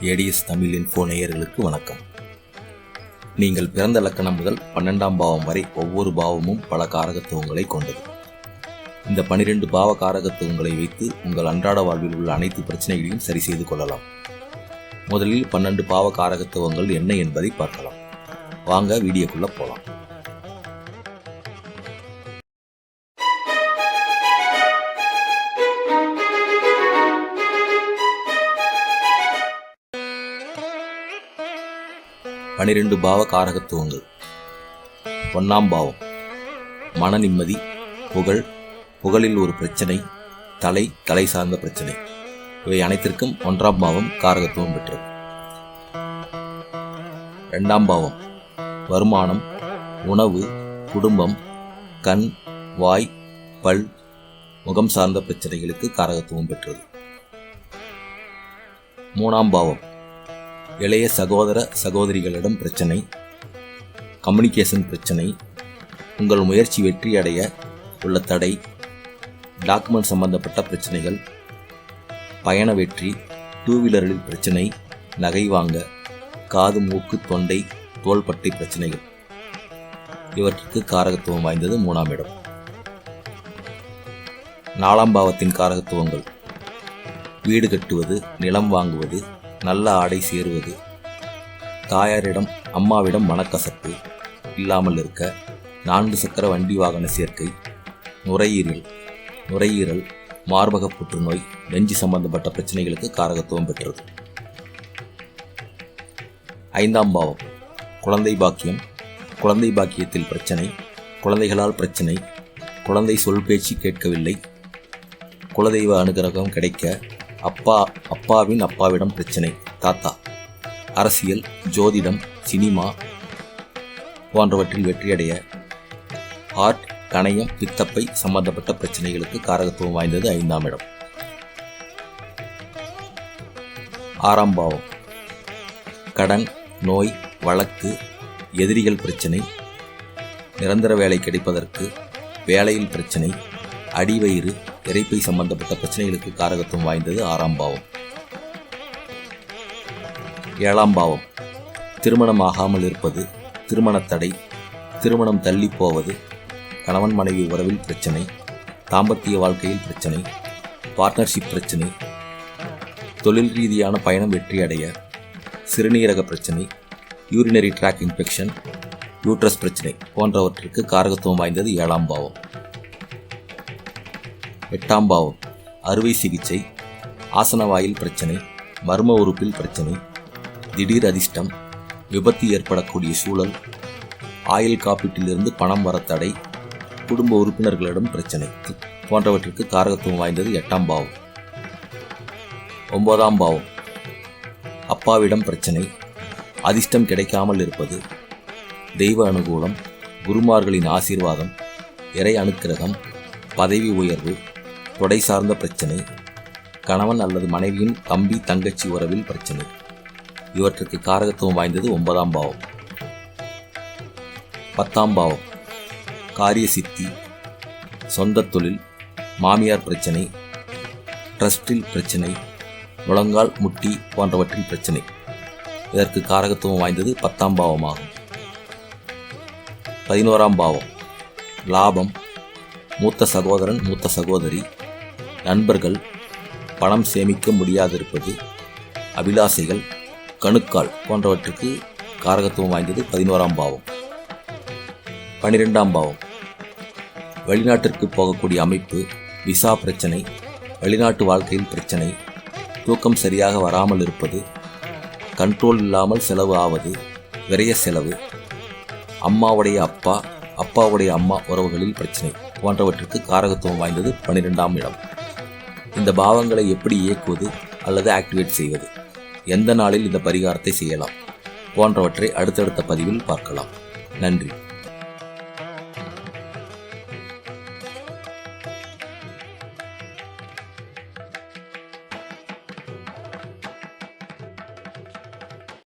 ADS Tamil info நேயர்களுக்கு வணக்கம். நீங்கள் பிறந்த லக்கணம் முதல் பன்னெண்டாம் பாவம் வரை ஒவ்வொரு பாவமும் பல காரகத்துவங்களை கொண்டது. இந்த பனிரெண்டு பாவ காரகத்துவங்களை வைத்து உங்கள் அன்றாட வாழ்வில் உள்ள அனைத்து பிரச்சனைகளையும் சரி செய்து கொள்ளலாம். முதலில் பன்னெண்டு பாவ காரகத்துவங்கள் என்ன என்பதை பார்க்கலாம். வாங்க வீடியோக்குள்ளே போகலாம் பனிரெண்டு பாவ காரகத்துவங்கள். ஒன்றாம் பாவம். மன நிம்மதி புகழ் புகழில் ஒரு பிரச்சனை தலை தலை சார்ந்த பிரச்சனை. இவை அனைத்திற்கும் ஒன்றாம் பாவம் காரகத்துவம் பெற்றது. ரெண்டாம் பாவம். வருமானம் உணவு குடும்பம் கண் வாய் பல் முகம் சார்ந்த பிரச்சனைகளுக்கு காரகத்துவம் பெற்றது. மூணாம் பாவம். இளைய சகோதர சகோதரிகளிடம் பிரச்சனை கம்யூனிகேஷன் பிரச்சனை உங்கள் முயற்சி வெற்றி அடைய உள்ள தடை டாக்குமெண்ட் சம்பந்தப்பட்ட பிரச்சனைகள் பயண வெற்றி டூ வீலரில் பிரச்சனை நகை வாங்க காது மூக்கு தொண்டை தோள்பட்டை பிரச்சனைகள். இவற்றுக்கு காரகத்துவம் வாய்ந்தது மூணாம் இடம். நாலாம் பாவத்தின் காரகத்துவங்கள். வீடு கட்டுவது நிலம் வாங்குவது நல்ல ஆடை சேருவது. தாயாரிடம் அம்மாவிடம் மனக்கசப்பு இல்லாமல் இருக்க நான்கு சக்கர வண்டி வாகன சேர்க்கை நுரையீரல் நுரையீரல் மார்பக புற்றுநோய் நெஞ்சு சம்பந்தப்பட்ட பிரச்சனைகளுக்கு காரகத்துவம் பெற்றது. ஐந்தாம் பாவம். குழந்தை பாக்கியம். குழந்தை பாக்கியத்தில் பிரச்சனை. குழந்தைகளால் பிரச்சனை. குழந்தை சொல் பேச்சு கேட்கவில்லை. குலதெய்வ அனுகிரகம் கிடைக்க அப்பா அப்பாவின் அப்பாவிடம் பிரச்சனை. தாத்தா அரசியல் ஜோதிடம் சினிமா போன்றவற்றில் வெற்றியடைய ஹார்ட் கணையம் பித்தப்பை சம்பந்தப்பட்ட பிரச்சனைகளுக்கு காரகத்துவம் வாய்ந்தது ஐந்தாம் இடம். ஆறாம் பாவம். கடன் நோய் வழக்கு எதிரிகள் பிரச்சனை நிரந்தர வேலை கிடைப்பதற்கு வேலையில் பிரச்சனை அடிவயிறு இறைப்பை சம்பந்தப்பட்ட பிரச்சனைகளுக்கு காரகத்துவம் வாய்ந்தது ஆறாம் பாவம். ஏழாம் பாவம். திருமணம் ஆகாமல் இருப்பது திருமணத் தடை திருமணம் தள்ளி போவது கணவன் மனைவி உறவில் பிரச்சனை தாம்பத்திய வாழ்க்கையில் பிரச்சனை பார்ட்னர்ஷிப் பிரச்சனை தொழில் ரீதியான பயணம் வெற்றி அடைய சிறுநீரக பிரச்சனை யூரினரி ட்ராக் இன்ஃபெக்ஷன் யூட்ரஸ் பிரச்சனை போன்றவற்றிற்கு காரகத்துவம் வாய்ந்தது ஏழாம் பாவம். எட்டாம் பாவம். அறுவை சிகிச்சை ஆசனவாயில் பிரச்சனை மர்ம உறுப்பில் பிரச்சனை திடீர் அதிர்ஷ்டம் விபத்து ஏற்படக்கூடிய சூழல் ஆயுள் காப்பீட்டிலிருந்து பணம் வர தடை குடும்ப உறுப்பினர்களிடம் பிரச்சனை போன்றவற்றிற்கு காரகத்துவம் வாய்ந்தது எட்டாம் பாவம். ஒன்பதாம் பாவம். அப்பாவிடம் பிரச்சனை அதிர்ஷ்டம் கிடைக்காமல் இருப்பது தெய்வ அனுகூலம் குருமார்களின் ஆசீர்வாதம் இறை அனுக்கிரகம் பதவி உயர்வு தொடை சார்ந்த பிரச்சனை கணவன் அல்லது மனைவியின் தம்பி தங்கச்சி உறவில் பிரச்சனை. இவற்றுக்கு காரகத்துவம் வாய்ந்தது ஒன்பதாம் பாவம். பத்தாம் பாவம். காரிய சித்தி சொந்த தொழில் மாமியார் பிரச்சனை ட்ரஸ்டில் பிரச்சனை முழங்கால் முட்டி போன்றவற்றில் பிரச்சனை. இதற்கு காரகத்துவம் வாய்ந்தது பத்தாம் பாவமாகும். பதினோராம் பாவம். லாபம். மூத்த சகோதரன் மூத்த சகோதரி நண்பர்கள் பணம் சேமிக்க முடியாதிருப்பது அபிலாசைகள் கணுக்கால் போன்றவற்றுக்கு காரகத்துவம் வாய்ந்தது பதினோராம் பாவம். பனிரெண்டாம் பாவம். வெளிநாட்டிற்கு போகக்கூடிய அமைப்பு விசா பிரச்சனை வெளிநாட்டு வாழ்க்கையில் பிரச்சனை தூக்கம் சரியாக வராமல் இருப்பது கண்ட்ரோல் இல்லாமல் செலவு ஆவது விரைய செலவு அம்மாவுடைய அப்பா அப்பாவுடைய அம்மா உறவுகளில் பிரச்சனை போன்றவற்றுக்கு காரகத்துவம் வாய்ந்தது பன்னிரெண்டாம் இடம். இந்த பாவங்களை எப்படி இயக்குவது அல்லது ஆக்டிவேட் செய்வது? எந்த நாளில் இந்த பரிகாரத்தை செய்யலாம்? போன்றவற்றை அடுத்தடுத்த பதிவில் பார்க்கலாம். நன்றி.